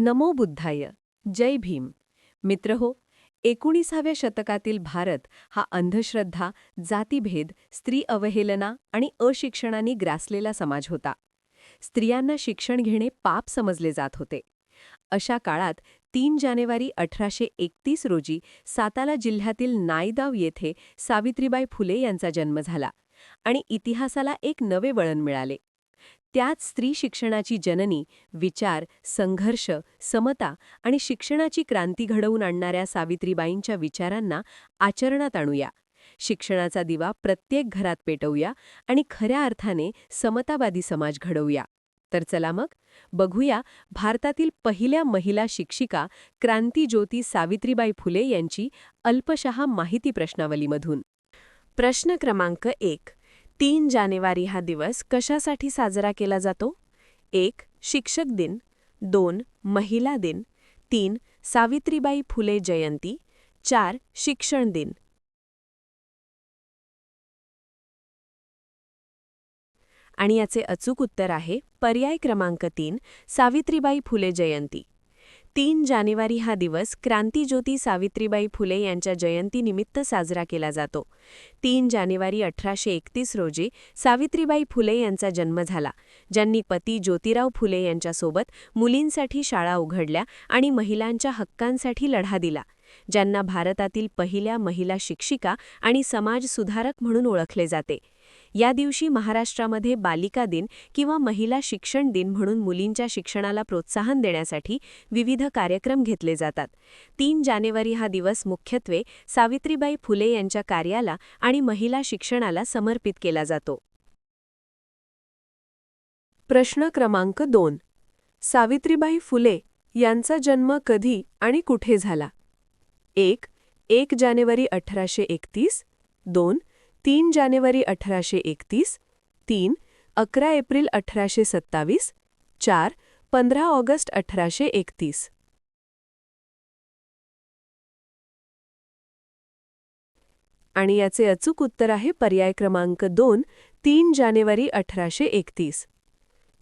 नमो बुद्धाय. जय भीम. मित्र हो एकोणीसाव्या शतकातील भारत हा अंधश्रद्धा जातीभेद स्त्री अवहेलना आणि अशिक्षणाने ग्रासलेला समाज होता. स्त्रियांना शिक्षण घेणे पाप समजले जात होते. अशा काळात तीन जानेवारी अठराशे एकतीस रोजी सातारा जिल्ह्यातील नायगाव येथे सावित्रीबाई फुले यांचा जन्म झाला आणि इतिहासाला एक नवे वळण मिळाले. त्यात स्त्री शिक्षणाची जननी विचार संघर्ष समता आणि शिक्षणाची क्रांती घडवून आणणाऱ्या सावित्रीबाईंच्या विचारांना आचरणात आणूया. शिक्षणाचा दिवा प्रत्येक घरात पेटवूया आणि खऱ्या अर्थाने समतावादी समाज घडवूया. तर चला मग बघूया भारतातील पहिल्या महिला शिक्षिका क्रांतीज्योती सावित्रीबाई फुले यांची अल्पशहा माहिती प्रश्नावलीमधून. प्रश्न क्रमांक एक. तीन जानेवारी हा दिवस कशासाठी साजरा केला जातो? एक शिक्षक दिन. दोन महिला दिन. तीन सावित्रीबाई फुले जयंती. चार शिक्षण दिन. आणि याचे अचूक उत्तर आहे पर्याय क्रमांक तीन सावित्रीबाई फुले जयंती. तीन जानेवारी हा दिवस क्रांतीज्योती सावित्रीबाई फुले यांच्या जयंतीनिमित्त साजरा केला जातो. तीन जानेवारी अठराशे एकतीस रोजी सावित्रीबाई फुले यांचा जन्म झाला. ज्यांनी पती ज्योतिराव फुले यांच्यासोबत मुलींसाठी शाळा उघडल्या आणि महिलांच्या हक्कांसाठी लढा दिला. ज्यांना भारतातील पहिल्या महिला शिक्षिका आणि समाजसुधारक म्हणून ओळखले जाते. या दिवशी महाराष्ट्रामध्ये बालिका दिन किंवा महिला शिक्षण दिन म्हणून मुलींच्या शिक्षणाला प्रोत्साहन देण्यासाठी विविध कार्यक्रम घेतले जातात. तीन जानेवारी हा दिवस मुख्यत्वे सावित्रीबाई फुले यांच्या कार्याला आणि महिला शिक्षणाला समर्पित केला जातो. प्रश्न क्रमांक दोन. सावित्रीबाई फुले यांचा जन्म कधी आणि कुठे झाला? एक एक जानेवारी अठराशे एकतीस. दोन तीन जानेवारी अठराशे एकतीस तीन अकरा एप्रिल अठराशे सत्तावीस चार पंधरा ऑगस्ट अठराशे एकतीस. आणि याचे अचूक उत्तर आहे पर्याय क्रमांक दोन तीन जानेवारी अठराशे एकतीस.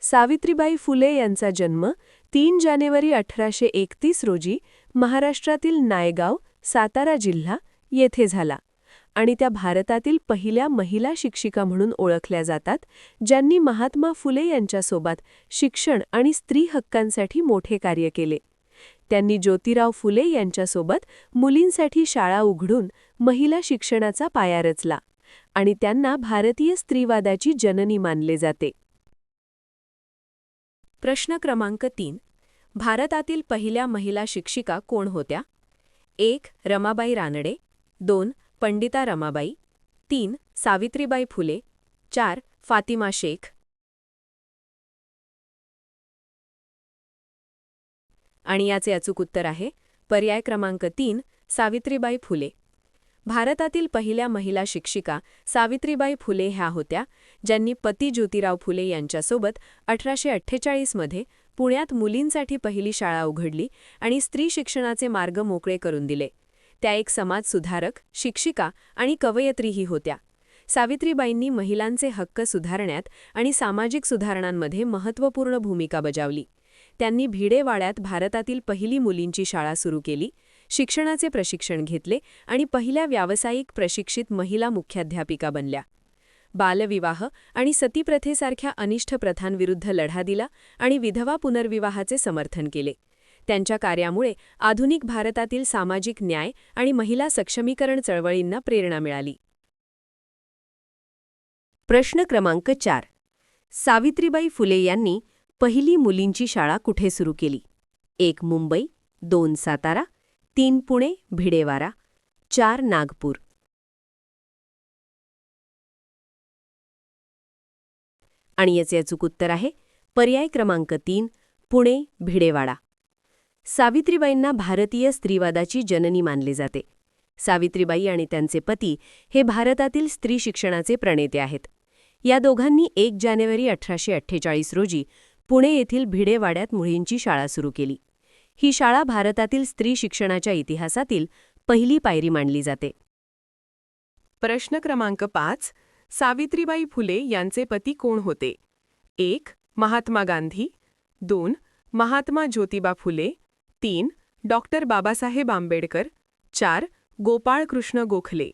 सावित्रीबाई फुले यांचा जन्म तीन जानेवारी अठराशे एकतीस रोजी महाराष्ट्रातील नायगाव सातारा जिल्हा येथे झाला. आणि त्या भारतातील पहिल्या महिला शिक्षिका म्हणून ओळखल्या जातात ज्यांनी महात्मा फुले यांच्यासोबत शिक्षण आणि स्त्री हक्कांसाठी मोठे कार्य केले. त्यांनी ज्योतिराव फुले यांच्यासोबत मुलींसाठी शाळा उघडून महिला शिक्षणाचा पाया रचला आणि त्यांना भारतीय स्त्रीवादाची जननी मानले जाते. प्रश्न क्रमांक तीन. भारतातील पहिल्या महिला शिक्षिका कोण होत्या? एक रमाबाई रानडे. दोन पंडिता रमाबाई तीन सावित्रीबाई फुले चार फातिमा शेख. आणि याचे अचूक उत्तर आहे पर्याय क्रमांक तीन सावित्रीबाई फुले. भारतातील पहिल्या महिला शिक्षिका सावित्रीबाई फुले ह्या होत्या ज्यांनी पती ज्योतिराव फुले यांच्यासोबत अठराशे अठ्ठेचाळीसमध्ये पुण्यात मुलींसाठी पहिली शाळा उघडली आणि स्त्री शिक्षणाचे मार्ग मोकळे करून दिले. त्या एक समाजसुधारक शिक्षिका आणि कवयत्रीही होत्या. सावित्रीबाईंनी महिलांचे हक्क सुधारण्यात आणि सामाजिक सुधारणांमध्ये महत्त्वपूर्ण भूमिका बजावली. त्यांनी भिडेवाड्यात भारतातील पहिली मुलींची शाळा सुरू केली शिक्षणाचे प्रशिक्षण घेतले आणि पहिल्या व्यावसायिक प्रशिक्षित महिला मुख्याध्यापिका बनल्या. बालविवाह आणि सतीप्रथेसारख्या अनिष्ठ प्रथांविरुद्ध लढा दिला आणि विधवा पुनर्विवाहाचे समर्थन केले. त्यांच्या कार्यामुळे आधुनिक भारतातील सामाजिक न्याय आणि महिला सक्षमीकरण चळवळींना प्रेरणा मिळाली. प्रश्न क्रमांक चार. सावित्रीबाई फुले यांनी पहिली मुलींची शाळा कुठे सुरू केली? एक मुंबई दोन सातारा तीन पुणे भिडेवारा चार नागपूर. आणि याचे अचूक उत्तर आहे पर्याय क्रमांक तीन पुणे भिडेवाडा. सावित्रीबाईंना भारतीय स्त्रीवादाची जननी मानले जाते. सावित्रीबाई आणि त्यांचे पती हे भारतातील स्त्री शिक्षणाचे प्रणेते आहेत. या दोघांनी एक जानेवारी अठराशे अठ्ठेचाळीस रोजी पुणे येथील भिडेवाड्यात मुळींची शाळा सुरू केली. ही शाळा भारतातील स्त्री शिक्षणाच्या इतिहासातील पहिली पायरी मानली जाते. प्रश्न क्रमांक पाच. सावित्रीबाई फुले यांचे पती कोण होते? एक महात्मा गांधी. दोन महात्मा ज्योतिबा फुले. तीन डॉक्टर बाबासाहेब आंबेडकर. चार गोपाळकृष्ण गोखले.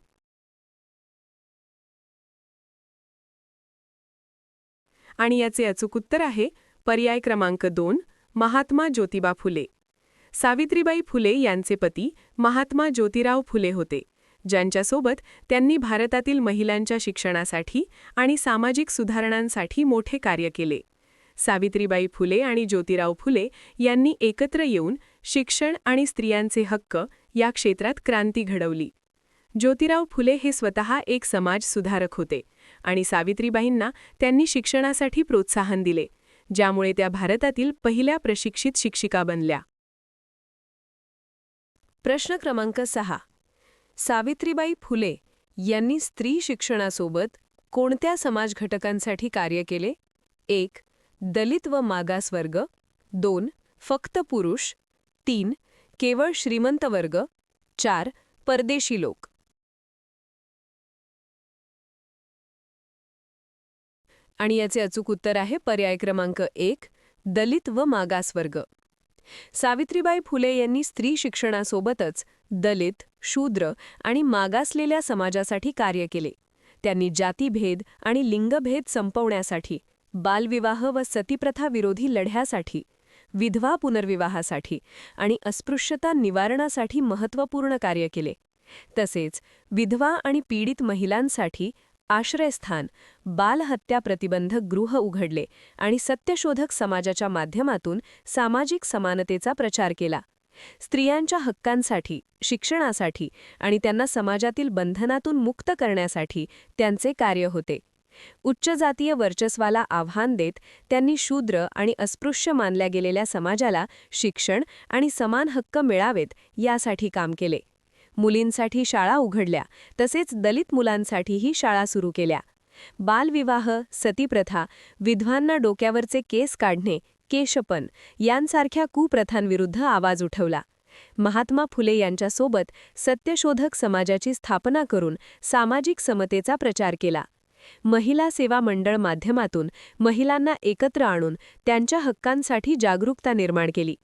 आणि याचे अचूक उत्तर आहे पर्याय क्रमांक दोन महात्मा ज्योतिबा फुले. सावित्रीबाई फुले यांचे पती महात्मा ज्योतिराव फुले होते ज्यांच्यासोबत त्यांनी भारतातील महिलांच्या शिक्षणासाठी आणि सामाजिक सुधारणांसाठी मोठे कार्य केले. सावित्रीबाई फुले आणि ज्योतिराव फुले यांनी एकत्र येऊन शिक्षण आणि स्त्रियांचे हक्क या क्षेत्रात क्रांती घडवली. ज्योतिराव फुले हे स्वतः एक समाज सुधारक होते आणि सावित्रीबाईंना त्यांनी शिक्षणासाठी प्रोत्साहन दिले ज्यामुळे त्या भारतातील पहिल्या प्रशिक्षित शिक्षिका बनल्या. प्रश्न क्रमांक सहा. सावित्रीबाई फुले यांनी स्त्री शिक्षणासोबत कोणत्या समाज घटकांसाठी कार्य केले? एक दलित व मागास वर्ग दोन फक्त पुरुष. तीन केवळ श्रीमंत वर्ग. चार परदेशी लोक. आणि याचे अचूक उत्तर आहे पर्याय क्रमांक एक दलित व मागास वर्ग सावित्रीबाई फुले यांनी स्त्री शिक्षणासोबतच दलित शूद्र आणि मागासलेल्या समाजासाठी कार्य केले. त्यांनी जातीभेद आणि लिंगभेद संपवण्यासाठी बालविवाह व सतीप्रथा विरोधी लढ्यासाठी विधवा पुनर्विवाहासाठी आणि अस्पृश्यता निवारणासाठी महत्त्वपूर्ण कार्य केले. तसेच विधवा आणि पीडित महिलांसाठी आश्रयस्थान बालहत्या प्रतिबंधक गृह उघडले आणि सत्यशोधक समाजाच्या माध्यमातून सामाजिक समानतेचा प्रचार केला. स्त्रियांच्या हक्कांसाठी शिक्षणासाठी आणि त्यांना समाजातील बंधनातून मुक्त करण्यासाठी त्यांचे कार्य होते. उच्च जातीय वर्चस्वाला आव्हान देत त्यांनी शूद्र आणि अस्पृश्य मानल्या गेलेल्या समाजाला शिक्षण आणि समान हक्क मिळावेत यासाठी काम केले. मुलींसाठी शाळा उघडल्या तसेच दलित मुलांसाठीही शाळा सुरू केल्या. बालविवाह सतीप्रथा विधवांना डोक्यावरचे केस काढणे केशपन यांसारख्या कुप्रथांविरुद्ध आवाज उठवला. महात्मा फुले यांच्यासोबत सत्यशोधक समाजाची स्थापना करून सामाजिक समतेचा प्रचार केला. महिला सेवा मंडळ माध्यमातून महिलांना एकत्र आणून त्यांच्या हक्कांसाठी जागरूकता निर्माण केली.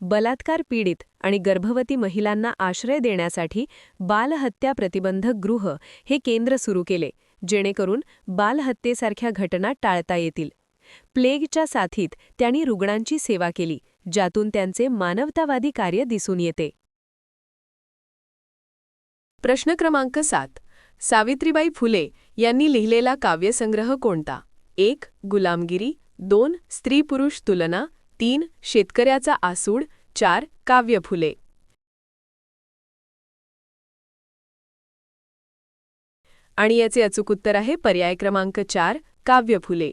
बलात्कार पीडित आणि गर्भवती महिलांना आश्रय देण्यासाठी बालहत्या प्रतिबंधक गृह हे केंद्र सुरू केले जेणेकरून बालहत्येसारख्या घटना टाळता येतील. प्लेगच्या साथीत त्यांनी रुग्णांची सेवा केली ज्यातून त्यांचे मानवतावादी कार्य दिसून येते. प्रश्न क्रमांक सात. सावित्रीबाई फुले यांनी लिहिलेला काव्यसंग्रह कोणता? एक गुलामगिरी दोन स्त्री पुरुष तुलना तीन शेतकऱ्याचा आसूड चार काव्य फुले आणि याचे अचूक उत्तर आहे पर्याय क्रमांक चार काव्य फुले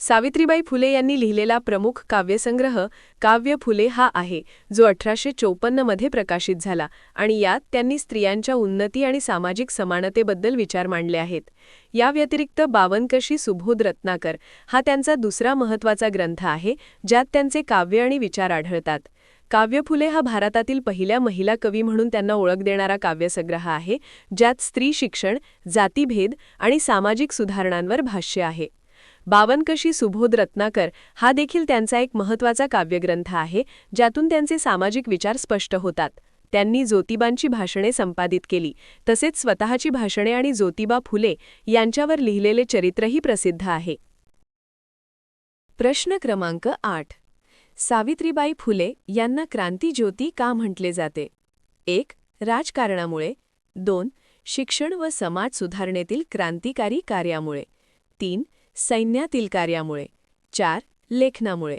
सावित्रीबाई फुले यांनी लिहिलेला प्रमुख काव्यसंग्रह काव्य फुले हा आहे जो अठराशे चौपन्नमध्ये प्रकाशित झाला आणि यात त्यांनी स्त्रियांच्या उन्नती आणि सामाजिक समानतेबद्दल विचार मांडले आहेत. या व्यतिरिक्त बावनकशी सुबोध रत्नाकर हा त्यांचा दुसरा महत्त्वाचा ग्रंथ आहे ज्यात त्यांचे काव्य आणि विचार आढळतात. काव्य फुले हा भारतातील पहिल्या महिला कवी म्हणून त्यांना ओळख देणारा काव्यसंग्रह आहे ज्यात स्त्री शिक्षण जातीभेद आणि सामाजिक सुधारणांवर भाष्य आहे. बावनकशी सुबोध रत्नाकर हा देखील त्यांचा एक महत्त्वाचा काव्यग्रंथ आहे ज्यातून त्यांचे सामाजिक विचार स्पष्ट होतात. त्यांनी ज्योतिबांची भाषणे संपादित केली. तसेच स्वतःची भाषणे आणि ज्योतिबा फुले यांच्यावर लिहिलेले चरित्रही प्रसिद्ध आहे. प्रश्न क्रमांक आठ. सावित्रीबाई फुले यांना क्रांतीज्योती का म्हटले जाते? एक राजकारणामुळे. दोन शिक्षण व समाज सुधारणेतील क्रांतिकारी कार्यामुळे. तीन सैन्यातील कार्यामुळे चार लेखनामुळे.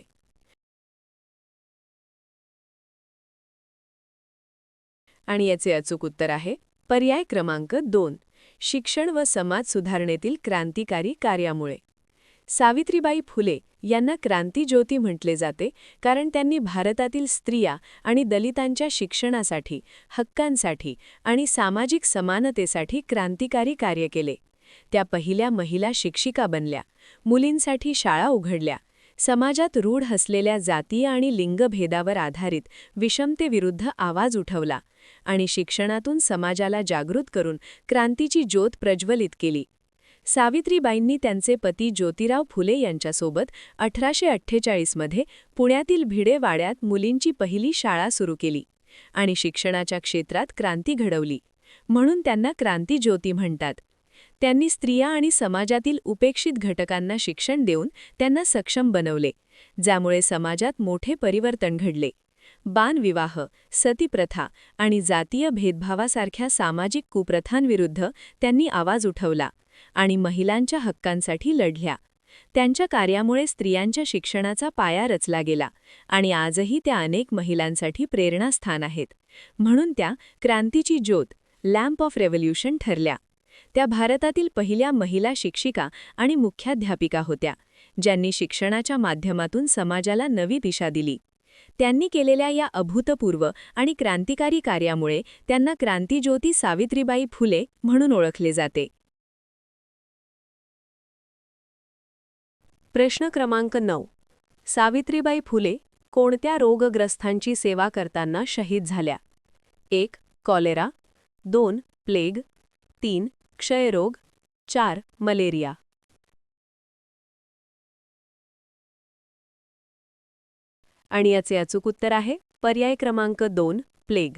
आणि याचे अचूक उत्तर आहे पर्याय क्रमांक दोन शिक्षण व समाज सुधारणेतील क्रांतिकारी कार्यामुळे. सावित्रीबाई फुले यांना क्रांतीज्योती म्हटले जाते कारण त्यांनी भारतातील स्त्रिया आणि दलितांच्या शिक्षणासाठी हक्कांसाठी आणि सामाजिक समानतेसाठी क्रांतिकारी कार्य केले. त्या पहिल्या महिला शिक्षिका बनल्या. मुलींसाठी शाळा उघडल्या. समाजात रूढ हसलेल्या जातीय आणि लिंगभेदावर आधारित विषमतेविरुद्ध आवाज उठवला आणि शिक्षणातून समाजाला जागृत करून क्रांतीची ज्योत प्रज्वलित केली. सावित्रीबाईंनी त्यांचे पती ज्योतिराव फुले यांच्यासोबत अठराशे अठ्ठेचाळीसमध्ये पुण्यातील भिडे वाड्यात मुलींची पहिली शाळा सुरू केली आणि शिक्षणाच्या क्षेत्रात क्रांती घडवली. म्हणून त्यांना क्रांतीज्योती म्हणतात. त्यांनी स्त्रिया आणि समाजातील उपेक्षित घटकांना शिक्षण देऊन त्यांना सक्षम बनवले ज्यामुळे समाजात मोठे परिवर्तन घडले. बानविवाह सतीप्रथा आणि जातीय भेदभावासारख्या सामाजिक कुप्रथांविरुद्ध त्यांनी आवाज उठवला आणि महिलांच्या हक्कांसाठी लढल्या. त्यांच्या कार्यामुळे स्त्रियांच्या शिक्षणाचा पाया रचला गेला आणि आजही त्या अनेक महिलांसाठी प्रेरणास्थान आहेत. म्हणून त्या क्रांतीची ज्योत लॅम्प ऑफ रेव्होल्युशन ठरल्या. त्या भारतातील पहिल्या महिला शिक्षिका आणि मुख्याध्यापिका होत्या ज्यांनी शिक्षणाच्या माध्यमातून समाजाला नवी दिशा दिली. त्यांनी केलेल्या या अभूतपूर्व आणि क्रांतिकारी कार्यामुळे त्यांना क्रांतिज्योती सावित्रीबाई फुले म्हणून ओळखले जाते. प्रश्न क्रमांक नऊ. सावित्रीबाई फुले कोणत्या रोगग्रस्तांची सेवा करताना शहीद झाल्या? एक कॉलेरा. दोन प्लेग. तीन क्षयरोग चार मलेरिया. आणि याचे अचूक उत्तर आहे पर्याय क्रमांक दोन प्लेग.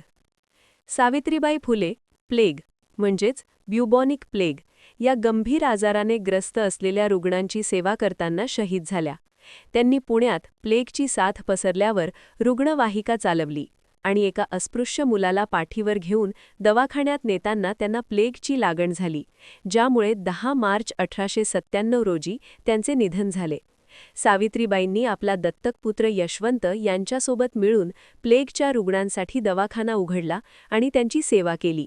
सावित्रीबाई फुले प्लेग म्हणजेच ब्युबॉनिक प्लेग या गंभीर आजाराने ग्रस्त असलेल्या रुग्णांची सेवा करताना शहीद झाल्या. त्यांनी पुण्यात प्लेगची साथ पसरल्यावर रुग्णवाहिका चालवली. आणि एका अस्पृश्य मुलाला पाठीवर घेऊन दवाखान्यात नेताना त्यांना प्लेगची लागण झाली ज्यामुळे दहा मार्च अठराशे सत्त्याण्णव रोजी त्यांचे निधन झाले. सावित्रीबाईंनी आपला दत्तक पुत्र यशवंत यांच्यासोबत मिळून प्लेगच्या रुग्णांसाठी दवाखाना उघडला आणि त्यांची सेवा केली.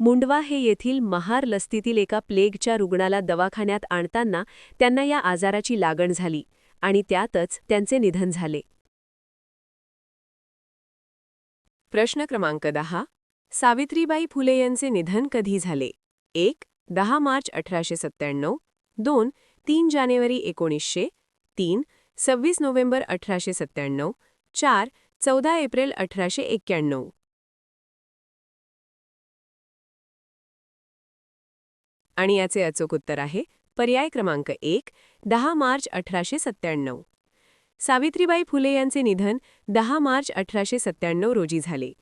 मुंडवा हे येथील महार लस्तीतील एका प्लेगच्या रुग्णाला दवाखान्यात आणताना त्यांना या आजाराची लागण झाली आणि त्यातच त्यांचे निधन झाले. प्रश्न क्रमांक दहा. सावित्रीबाई फुले यांचे निधन कधी झाले? एक दहा मार्च अठराशे सत्त्याण्णव. दोन तीन जानेवारी एकोणीसशे. तीन सव्वीस नोव्हेंबर अठराशे सत्त्याण्णव. चार चौदा एप्रिल अठराशे एक्क्याण्णव. आणि याचे अचूक उत्तर आहे पर्याय क्रमांक एक दहा मार्च अठराशे सत्त्याण्णव. सावित्रीबाई फुले यांचे निधन दहा मार्च अठराशे सत्त्याण्णव रोजी झाले.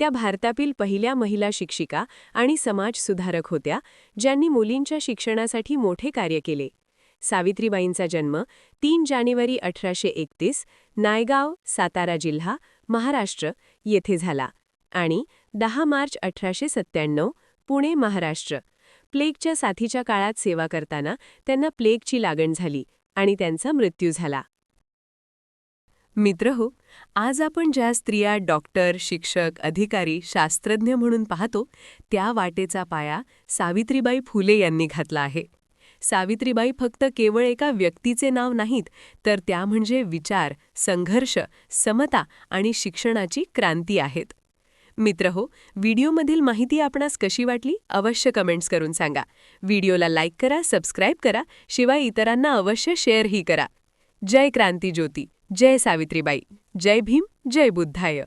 त्या भारतातील पहिल्या महिला शिक्षिका आणि समाजसुधारक होत्या ज्यांनी मुलींच्या शिक्षणासाठी मोठे कार्य केले. सावित्रीबाईंचा जन्म तीन जानेवारी अठराशे एकतीस नायगाव सातारा जिल्हा महाराष्ट्र येथे झाला आणि दहा मार्च अठराशे सत्त्याण्णव पुणे महाराष्ट्र. प्लेगच्या साथीच्या काळात सेवा करताना त्यांना प्लेगची लागण झाली आणि त्यांचा मृत्यू झाला. मित्र हो आज आपण ज्या स्त्रिया डॉक्टर शिक्षक अधिकारी शास्त्रज्ञ म्हणून पाहतो त्या वाटेचा पाया सावित्रीबाई फुले यांनी घातला आहे. सावित्रीबाई फक्त केवळ एका व्यक्तीचे नाव नाहीत तर त्या म्हणजे विचार संघर्ष समता आणि शिक्षणाची क्रांती आहेत. मित्र हो व्हिडिओमधील माहिती आपणास कशी वाटली अवश्य कमेंट्स करून सांगा. व्हिडिओला लाईक करा सबस्क्राईब करा शिवाय इतरांना अवश्य शेअरही करा. जय क्रांती ज्योती. जय सावित्रीबाई. जय भीम जय बुद्धाय.